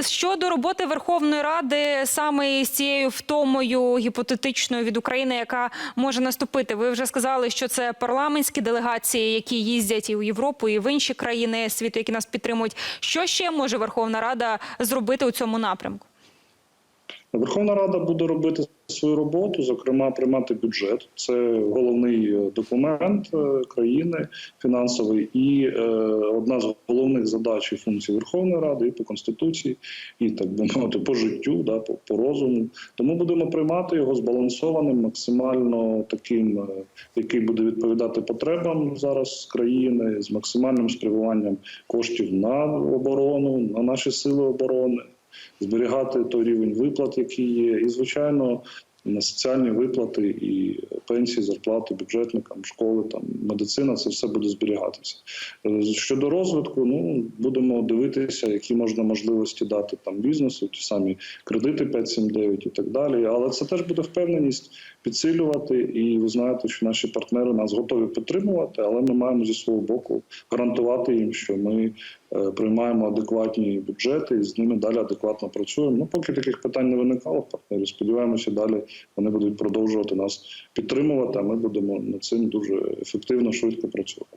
щодо роботи Верховної Ради саме з цією втомою гіпотетичною від України, яка може наступити, ви вже сказали, що це парламентські делегації, які їздять і в Європу, і в інші країни світу, які нас підтримують. Що ще може Верховна Рада зробити у цьому напрямку? Верховна Рада буде робити свою роботу, зокрема приймати бюджет. Це головний е, документ е, країни фінансовий, і е, одна з головних задач і функцій Верховної Ради і по конституції, і так би мовити, по життю, да, по, по розуму. Тому будемо приймати його збалансованим, максимально таким, е, який буде відповідати потребам зараз країни, з максимальним спрямуванням коштів на оборону, на наші сили оборони зберігати той рівень виплат, який є, і звичайно на соціальні виплати і пенсії, зарплати бюджетникам, школи, там медицина, це все буде зберігатися. Е, Щодо розвитку, ну будемо дивитися, які можна можливості дати там бізнесу, ті самі кредити 579 і так далі. Але це теж буде впевненість підсилювати. І ви знаєте, що наші партнери нас готові підтримувати, але ми маємо зі свого боку гарантувати їм, що ми е, приймаємо адекватні бюджети і з ними далі адекватно працюємо. Ну поки таких питань не виникало, партнери сподіваємося, далі вони будуть продовжувати нас підтримувати. А ми будемо над цим дуже ефективно, швидко працювати.